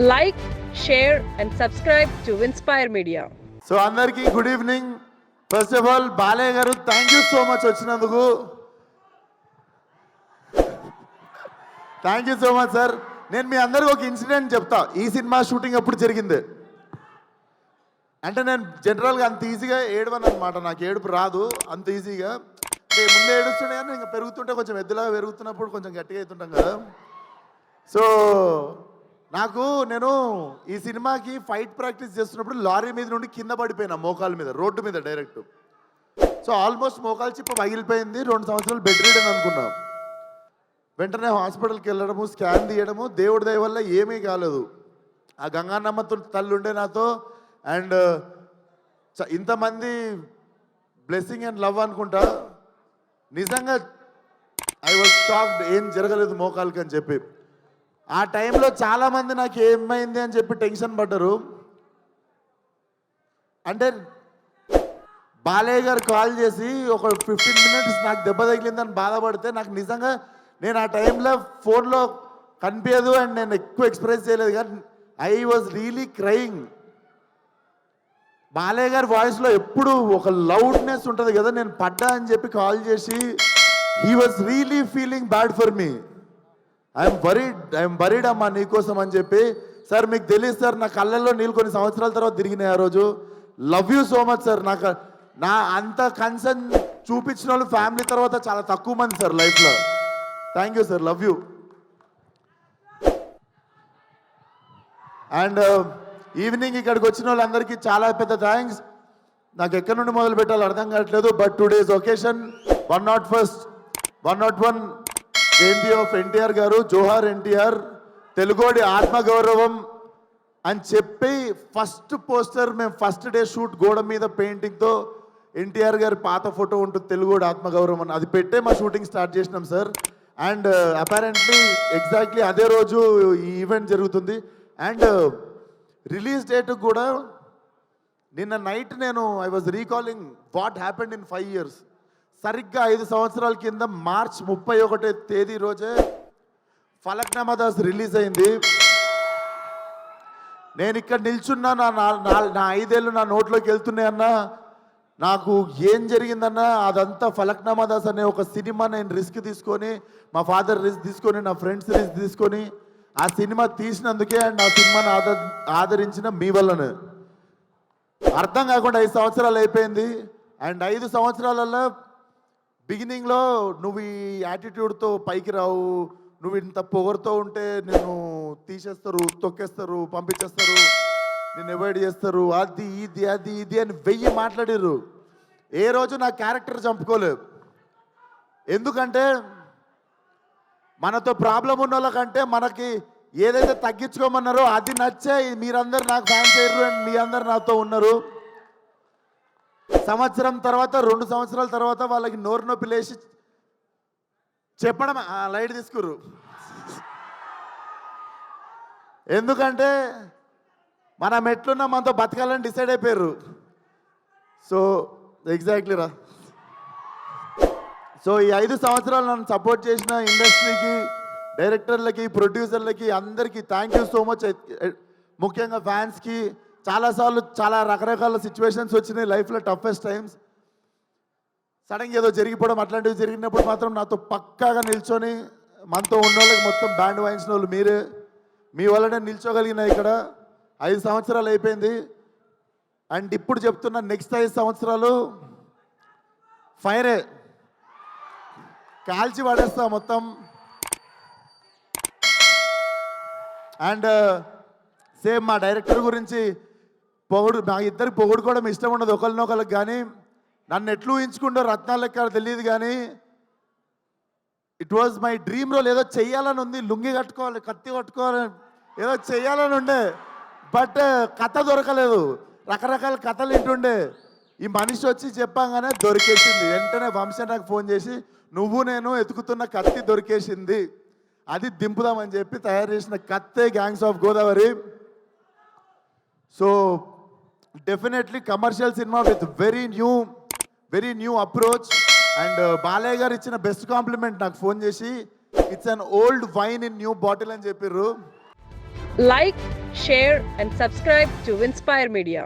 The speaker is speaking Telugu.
Like share and subscribe to inspire media. So అందరికీ good evening first of all Balayya garu thank you so much వచ్చినందుకు. Thank you so much sir నేను మీ అందరికి ఒక ఇన్సిడెంట్ చెప్తా. ఈ సినిమా షూటింగ్ అప్పుడు జరిగింది? అంటే నేను జనరల్గా అంత ఈజీగా ఏడవను అనమాట నాకు ఏడుపు రాదు అంత ఈజీగా ముందే ఏడుస్తుండే కానీ ఇంకా పెరుగుతుంటే కొంచెం ఎద్దులాగా పెరుగుతున్నప్పుడు కొంచెం గట్టిగా అవుతుంటాం కదా. సో నాకు నేను ఈ సినిమాకి ఫైట్ ప్రాక్టీస్ చేస్తున్నప్పుడు లారీ మీద నుండి కింద పడిపోయినా మోకాల మీద రోడ్డు మీద డైరెక్ట్ సో ఆల్మోస్ట్ మోకాలు చిప్ప పగిలిపోయింది. రెండు సంవత్సరాలు బెడ్ అని అనుకున్నాం. వెంటనే హాస్పిటల్కి వెళ్ళడము స్కాన్ తీయడము దేవుడి దయ వల్ల ఏమీ కాలేదు. ఆ గంగానమ్మ తల్లి ఉండే నాతో అండ్ ఇంతమంది బ్లెస్సింగ్ అండ్ లవ్ అనుకుంటా. నిజంగా ఐ వాజ్ షాక్డ్ ఏం జరగలేదు మోకాలకి అని చెప్పి. ఆ టైంలో చాలామంది నాకు ఏమైంది అని చెప్పి టెన్షన్ పడ్డరు. అంటే బాలయ్య గారు కాల్ చేసి ఒక ఫిఫ్టీన్ మినిట్స్ నాకు దెబ్బ తగిలిందని బాధపడితే నాకు నిజంగా నేను ఆ టైంలో ఫోన్లో కనిపించదు అండ్ నేను ఎక్కువ ఎక్స్ప్రెస్ చేయలేదు కానీ I was really crying. Balayya గారి వాయిస్లో ఎప్పుడు ఒక లౌడ్నెస్ ఉంటుంది కదా నేను పడ్డా అని చెప్పి కాల్ చేసి he was really feeling bad for me I'm worried I'm worried అమ్మా నీకోసం అని చెప్పి. సార్ మీకు తెలియదు సార్ నా కళ్ళల్లో నీళ్ళు కొన్ని సంవత్సరాల తర్వాత తిరిగినాయి ఆ రోజు. Love you so much sir నాకు నా అంత కన్సర్న్ చూపించిన వాళ్ళు ఫ్యామిలీ తర్వాత చాలా తక్కువ మంది సార్ లైఫ్లో thank you sir love you and evening ఇక్కడికి వచ్చిన వాళ్ళందరికీ చాలా పెద్ద థ్యాంక్స్ నాకు ఎక్కడి నుండి మొదలు పెట్టాలో అర్థం కావట్లేదు but today's occasion one not first one not one jayanti of NTR garu జోహార్ ఎన్టీఆర్ తెలుగోడి ఆత్మగౌరవం అని చెప్పి ఫస్ట్ పోస్టర్ మేము ఫస్ట్ డే షూట్ గోడ మీద పెయింటింగ్తో ఎన్టీఆర్ గారి పాత ఫోటో ఉంటుంది తెలుగోడి ఆత్మగౌరవం అని. అది పెట్టే మా షూటింగ్ స్టార్ట్ చేసినాం సార్ అండ్ అపారెంట్లీ ఎగ్జాక్ట్లీ అదే రోజు ఈ ఈవెంట్ జరుగుతుంది. అండ్ రిలీజ్ డేట్ కూడా నిన్న నైట్ నేను I was recalling what happened in five years సరిగ్గా ఐదు సంవత్సరాల కింద మార్చ్ ముప్పై ఒకటో తేదీ రోజే ఫలక్నామాదాస్ రిలీజ్ అయింది. నేను ఇక్కడ నిల్చున్నా నా నా- నా- నా ఐదేళ్ళు నా నోట్లోకి వెళ్తున్నాయన్నా నాకు ఏం జరిగిందన్నా అదంతా ఫలక్నామాదాస్ అనే ఒక సినిమా నేను రిస్క్ తీసుకొని మా ఫాదర్ రిస్క్ తీసుకొని నా ఫ్రెండ్స్ రిస్క్ తీసుకొని ఆ సినిమా తీసినందుకే అండ్ ఆ సినిమాని ఆదర్ ఆదరించిన మీ వల్లనే. అర్థం కాకుండా ఐదు సంవత్సరాలు అయిపోయింది. అండ్ ఐదు సంవత్సరాలలో బిగినింగ్లో నువ్వు ఈ యాటిట్యూడ్తో పైకి రావు నువ్వు ఇంత పొగరుతో ఉంటే నేను తీసేస్తారు తొక్కేస్తారు పంపించేస్తారు నేను అవాయిడ్ చేస్తారు. అది ఇది అది ఇది అని వెయ్యి మాట్లాడారు ఏ రోజు నా క్యారెక్టర్ చంపుకోలేదు. ఎందుకంటే మనతో ప్రాబ్లం ఉన్న వాళ్ళకంటే మనకి ఏదైతే తగ్గించుకోమన్నారో అది నచ్చే మీరందరు నాకు ఫ్యాన్స్ అయ్యారు అండ్ మీ అందరు నాతో ఉన్నారు. సంవత్సరం తర్వాత రెండు సంవత్సరాల తర్వాత వాళ్ళకి నోరు నొప్పి లేచి చెప్పడం ఆ, లైట్ తీసుకురు. ఎందుకంటే మనం ఎట్లున్నా మనతో బతకాలని డిసైడ్ అయిపోయారు. సో ఎగ్జాక్ట్లీ రా. సో ఈ ఐదు సంవత్సరాలు నన్ను సపోర్ట్ చేసిన ఇండస్ట్రీకి డైరెక్టర్లకి ప్రొడ్యూసర్లకి అందరికీ థ్యాంక్ యూ సో మచ్ ముఖ్యంగా ఫ్యాన్స్కి చాలాసార్లు చాలా రకరకాల సిచ్యువేషన్స్ వచ్చినాయి లైఫ్లో టఫెస్ట్ టైమ్స్ సడన్గా ఏదో జరిగిపోవడం అట్లాంటివి జరిగినప్పుడు మాత్రం నాతో పక్కాగా నిల్చొని మనతో ఉన్న వాళ్ళకి మొత్తం బ్యాండ్ వాయించిన వాళ్ళు మీరే. మీ వల్లనే నిల్చోగలిగిన ఇక్కడ. ఐదు సంవత్సరాలు అయిపోయింది. అండ్ ఇప్పుడు చెప్తున్న నెక్స్ట్ ఐదు సంవత్సరాలు ఫైరే కాల్చి పడేస్తా మొత్తం. అండ్ uh, సేమ్ మా డైరెక్టర్ గురించి పొగడు మా ఇద్దరు పొగడుకోవడం ఇష్టం ఉండదు. ఒకరినొకరికి కానీ నన్ను ఎట్లు ఊహించుకుంటో రత్నాలు తెలియదు కానీ it was my dream role ఏదో చెయ్యాలని ఉంది లుంగి కట్టుకోవాలి కత్తి కట్టుకోవాలి ఏదో చెయ్యాలని ఉండే బట్ uh, కథ దొరకలేదు. రకరకాల కథలు వింటుండే. ఈ మనిషి వచ్చి చెప్పంగానే దొరికేసింది. వెంటనే వంశీ నాకు ఫోన్ చేసి నువ్వు నేను ఎతుకుతున్న కత్తి దొరికేసింది. అది దింపుదామని చెప్పి తయారు చేసిన కత్తే gangs of Godavari so definitely commercial cinema with very new very new approach and Balayya garu ఇచ్చిన బెస్ట్ కాంప్లిమెంట్ నాకు ఫోన్ చేసి it's an old wine in new bottle అని చెప్పిర్రు. Like share and subscribe to Inspire Media